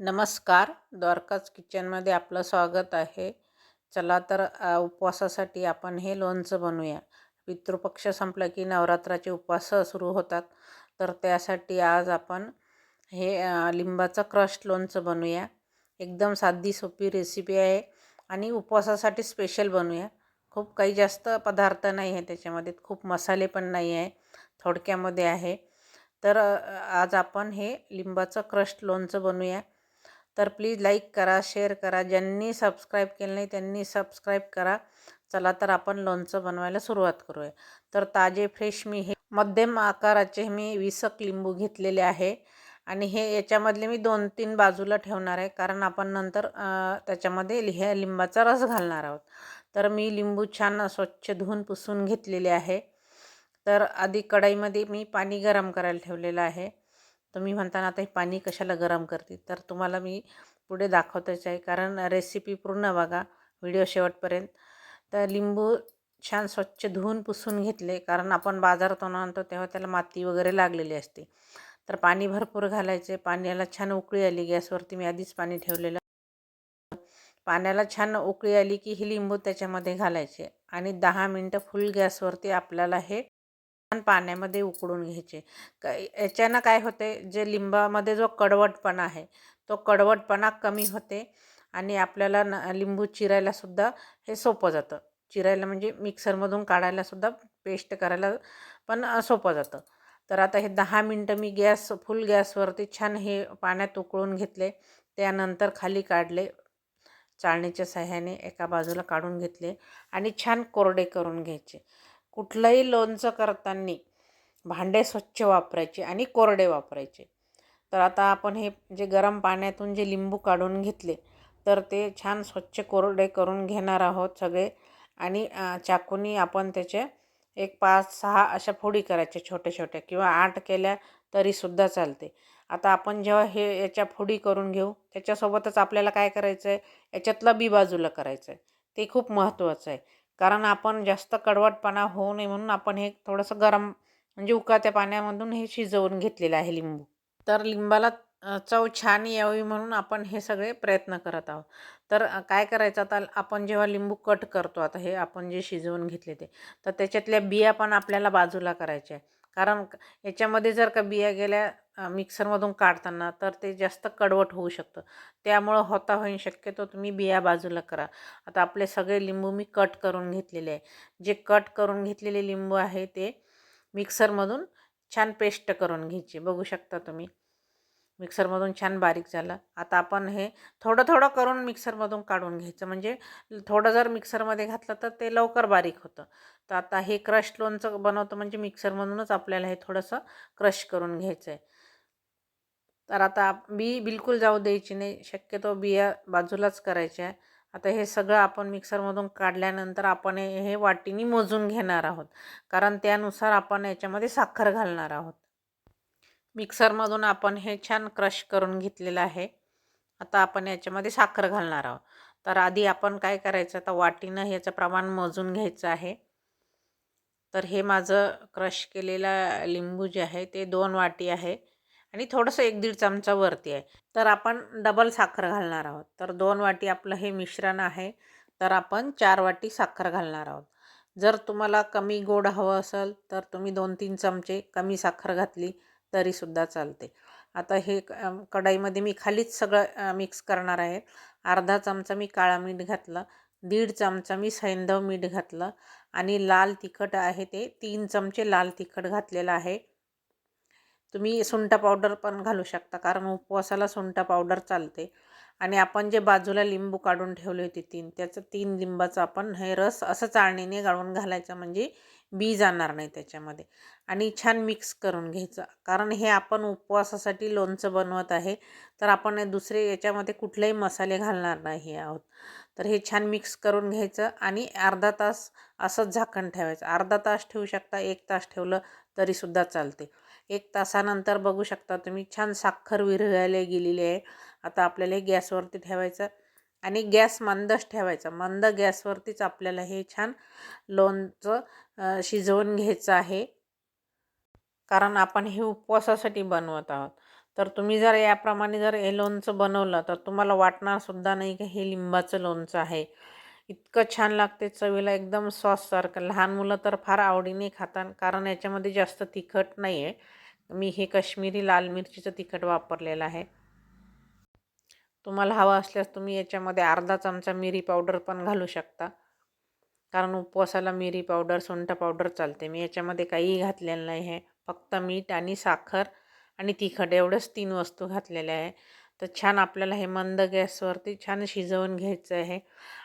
नमस्कार द्वारकाच किचनमध्ये आपलं स्वागत आहे. चला तर उपवासासाठी आपण हे लोणचं बनवूया. पितृपक्ष संपला की नवरात्राचे उपवास सुरू होतात. तर त्यासाठी आज आपण हे लिंबाचं क्रश लोणचं बनवूया. एकदम साधी सोपी रेसिपी आहे आणि उपवासासाठी स्पेशल बनवूया. खूप काही जास्त पदार्थ नाही आहे त्याच्यामध्ये. खूप मसाले पण नाही आहे. थोडक्यामध्ये आहे. तर आज आपण हे लिंबाचं क्रश लोणचं बनवूया. तर प्लीज लाईक करा शेअर करा ज्यांनी सबस्क्राईब केलं नाही त्यांनी सबस्क्राईब करा. चला तर आपण लोणचं बनवायला सुरुवात करूया. तर ताजे फ्रेश मी हे मध्यम आकाराचे मी विसक लिंबू घेतलेले आहे. आणि हे याच्यामधले मी दोन तीन बाजूला ठेवणार आहे. कारण आपण नंतर त्याच्यामध्ये ह्या लिंबाचा रस घालणार आहोत. तर मी लिंबू छान स्वच्छ धुवून पुसून घेतलेले आहे. तर आधी कढईमध्ये मी पाणी गरम करायला ठेवलेलं आहे. तुम्ही म्हणताना आता हे पाणी कशाला गरम करते? तर तुम्हाला मी पुढे दाखवतच आहे. कारण रेसिपी पूर्ण बघा व्हिडिओ शेवटपर्यंत. तर लिंबू छान स्वच्छ धुवून पुसून घेतले. कारण आपण बाजारातून आणतो तेव्हा त्याला माती वगैरे लागलेली असते. तर पाणी भरपूर घालायचे. पाण्याला छान उकळी आली. गॅसवरती मी आधीच पाणी ठेवलेलं. पाण्याला छान उकळी आली की ही लिंबू त्याच्यामध्ये घालायचे. आणि दहा मिनटं फुल गॅसवरती आपल्याला हे छान पाण्यामध्ये उकळून घ्यायचे. क याच्यानं काय होते जे लिंबामध्ये जो कडवटपणा आहे तो कडवटपणा कमी होते आणि आपल्याला न लिंबू चिरायलासुद्धा हे सोपं जातं. चिरायला म्हणजे मिक्सरमधून काढायलासुद्धा पेस्ट करायला पण सोपं जातं. तर आता हे दहा मिनटं मी गॅस फुल गॅसवरती छान हे पाण्यात उकळून घेतले त्यानंतर खाली काढले चाळणीच्या सहाय्याने एका बाजूला काढून घेतले आणि छान कोरडे करून घ्यायचे. कुठलंही लोणचं करताना भांडे स्वच्छ वापरायचे आणि कोरडे वापरायचे. तर आता आपण हे जे गरम पाण्यातून जे लिंबू काढून घेतले तर ते छान स्वच्छ कोरडे करून घेणार आहोत सगळे. आणि चाकूनी आपण त्याचे एक पाच सहा अशा फोडी करायच्या छोट्या छोट्या किंवा आठ केल्या तरीसुद्धा चालते. आता आपण जेव्हा हे याच्या फोडी करून घेऊ त्याच्यासोबतच आपल्याला काय करायचं आहे याच्यातलं बी बाजूला करायचं आहे ते खूप महत्त्वाचं आहे. कारण आपण जास्त कडवटपणा होऊ नये म्हणून आपण हे थोडंसं गरम म्हणजे उकळत्या पाण्यामधून हे शिजवून घेतलेलं आहे लिंबू. तर लिंबाला चव छान यावी म्हणून आपण हे सगळे प्रयत्न करत आहोत. तर काय करायचं आता आपण जेव्हा लिंबू कट करतो आता हे आपण जे शिजवून घेतले ते तर त्याच्यातल्या बिया पण आपल्याला बाजूला करायच्या आहे कारण याच्यामध्ये जर का बिया गेल्या मिक्सरमधून काढताना तर ते जास्त कडवट होऊ शकतं. त्यामुळं होता होईन शक्यतो तुम्ही बिया बाजूला करा. आता आपले सगळे लिंबू मी कट करून घेतलेले आहे. जे कट करून घेतलेले लिंबू आहे ते मिक्सरमधून छान पेस्ट करून घ्यायची. बघू शकता तुम्ही. मिक्सरमधून छान बारीक झालं. आता आपण हे थोडं थोडं करून मिक्सरमधून काढून घ्यायचं. म्हणजे थोडं जर मिक्सरमध्ये घातलं तर ते लवकर बारीक होतं. तर आता हे क्रश लोणचं बनवतं म्हणजे मिक्सरमधूनच आपल्याला हे थोडंसं क्रश करून घ्यायचं आहे. तर आता बी बिलकुल जाऊ द्यायची नाही. शक्यतो बिया बाजूलाच करायच्या आहे आता हे सगळं आपण मिक्सरमधून काढल्यानंतर आपण हे वाटीनी मोजून घेणार आहोत. कारण त्यानुसार आपण याच्यामध्ये साखर घालणार आहोत. मिक्सरमधून आपण हे छान क्रश करून घेतलेलं आहे. आता आपण याच्यामध्ये साखर घालणार आहोत. तर आधी आपण काय करायचं? आता वाटीनं ह्याचं प्रमाण मोजून घ्यायचं आहे. तर हे माझं क्रश केलेलं लिंबू जे आहे ते दोन वाटी आहे. आणि थोडंसं एक दीड चमचा वरती आहे. तर आपण डबल साखर घालणार आहोत. तर दोन वाटी आपलं हे मिश्रण आहे. तर आपण चार वाटी साखर घालणार आहोत. जर तुम्हाला कमी गोड हवं असेल तर तुम्ही दोन तीन चमचे कमी साखर घातली तरीसुद्धा चालते. आता हे कढाईमध्ये मी खालीच सगळं मिक्स करणार आहे. अर्धा चमचा मी काळा मीठ घातलं. दीड चमचा मी सैंधव मीठ घातलं. आणि लाल तिखट आहे ते तीन चमचे लाल तिखट घातलेलं आहे. तुम्ही सुंठ पावडर पण घालू शकता कारण उपवासाला सुंठ पावडर चालते. आणि आपण जे बाजूला लिंबू काढून ठेवले होते तीन त्याचं तीन लिंबाचं आपण हे रस असं चाळणीने गाळून घालायचं म्हणजे बी जाणार नाही त्याच्यामध्ये. आणि छान मिक्स करून घ्यायचं कारण हे आपण उपवासासाठी लोणचं बनवत आहे तर आपण दुसरे याच्यामध्ये कुठलेही मसाले घालणार नाही आहोत. तर हे छान मिक्स करून घ्यायचं आणि अर्धा तास असंच झाकण ठेवायचं. अर्धा तास ठेवू शकता एक तास ठेवलं तरीसुद्धा चालते. एक तासानंतर बघू शकता तुम्ही. छान साखर विरघळायला गेलेली आहे. आता आपल्याला हे गॅसवरती ठेवायचं आणि गॅस मंदच ठेवायचा. मंद गॅसवरतीच आपल्याला हे छान लोणचं शिजवून घ्यायचं आहे. कारण आपण हे उपवासासाठी बनवत आहोत. तर तुम्ही जर याप्रमाणे जर हे लोणचं बनवलं तर तुम्हाला वाटणारसुद्धा नाही की हे लिंबाचं लोणचं आहे. इतकं छान लागते चवीला एकदम सॉससारखं लहान मुलं तर फार आवडीने खातात कारण याच्यामध्ये जास्त तिखट नाही आहे मी हे कश्मीरी लाल मिरचीचं तिखट वापरलेलं आहे. तुम्हाला हवं असल्यास तुम्ही याच्यामध्ये अर्धा चमचा मिरी पावडर पण घालू शकता. कारण उपवासाला मिरी पावडर सुंठ पावडर चालते. मी याच्यामध्ये काहीही घातलेलं नाही आहे. फक्त मीठ आणि साखर आणि तिखट एवढंच तीन वस्तू घातलेल्या आहे. तर छान आपल्याला हे मंद गॅसवरती छान शिजवून घ्यायचं आहे.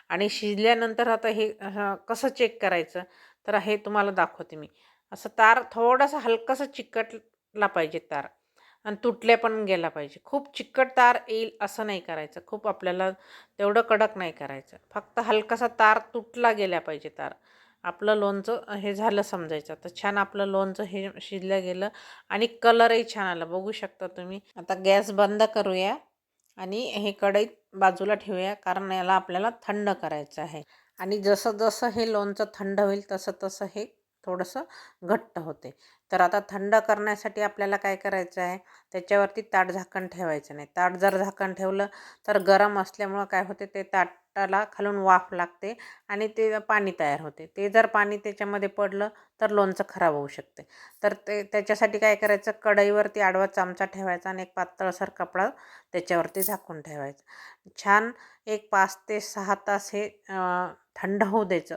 आणि शिजल्यानंतर आता हे कसं चेक करायचं? तर हे तुम्हाला दाखवते मी. असं तार थोडंसं हलकंसं चिकटला पाहिजे तार. आणि तुटल्या पण गेला पाहिजे. खूप चिकट तार येईल असं नाही करायचं. खूप आपल्याला तेवढं कडक नाही करायचं. फक्त हलकासा तार तुटला गेला पाहिजे तार. आपलं लोणचं हे झालं समजायचं. तर छान आपलं लोणचं हे शिजलं गेलं आणि कलरही छान आला. बघू शकता तुम्ही. आता गॅस बंद करूया. आणि हे कढईत बाजूला ठेवूया कारण याला आपल्याला थंड करायचं आहे. आणि जसं जसं हे लोणचं थंड होईल तसं तसं हे थोडंसं घट्ट होते. तर आता थंड करण्यासाठी आपल्याला काय करायचं आहे? त्याच्यावरती ताट झाकण ठेवायचं नाही. ताट जर झाकण ठेवलं तर गरम असल्यामुळं काय होते? ते ताट ताटाला खालून वाफ लागते आणि ते पाणी तयार होते. ते जर पाणी त्याच्यामध्ये पडलं तर लोणचं खराब होऊ शकते. तर ते त्याच्यासाठी काय करायचं? कढईवरती आडवा चमचा ठेवायचा आणि एक पातळसर कपडा त्याच्यावरती झाकून ठेवायचं. छान एक पाच ते सहा तास हे थंड होऊ द्यायचं.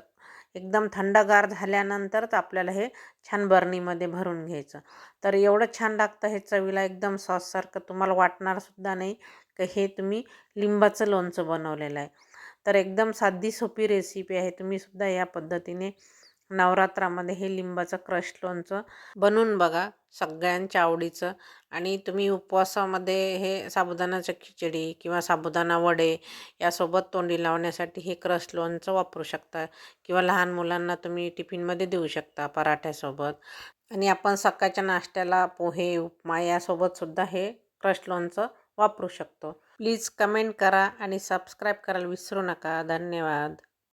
एकदम थंडगार झाल्यानंतरच आपल्याला हे छान बरणीमध्ये भरून घ्यायचं. तर एवढं छान लागतं हे चवीला एकदम सॉससारखं तुम्हाला वाटणारसुद्धा नाही की हे तुम्ही लिंबाचं लोणचं बनवलेलं आहे. तर एकदम साधी सोपी रेसिपी आहे. तुम्हीसुद्धा या पद्धतीने नवरात्रामध्ये हे लिंबाचं क्रश लोणचं बनवून बघा. सगळ्यांच्या आवडीचं. आणि तुम्ही उपवासामध्ये हे साबुदाणाचं खिचडी किंवा साबुदाणा वडे यासोबत तोंडी लावण्यासाठी हे क्रश लोणचं वापरू शकता किंवा लहान मुलांना तुम्ही टिफिनमध्ये देऊ शकता पराठ्यासोबत. आणि आपण सकाळच्या नाश्त्याला पोहे उपमा यासोबतसुद्धा हे क्रश लोणचं वापरू शकतो. प्लीज कमेंट करा आणि सबस्क्राईब करायला विसरू नका. धन्यवाद.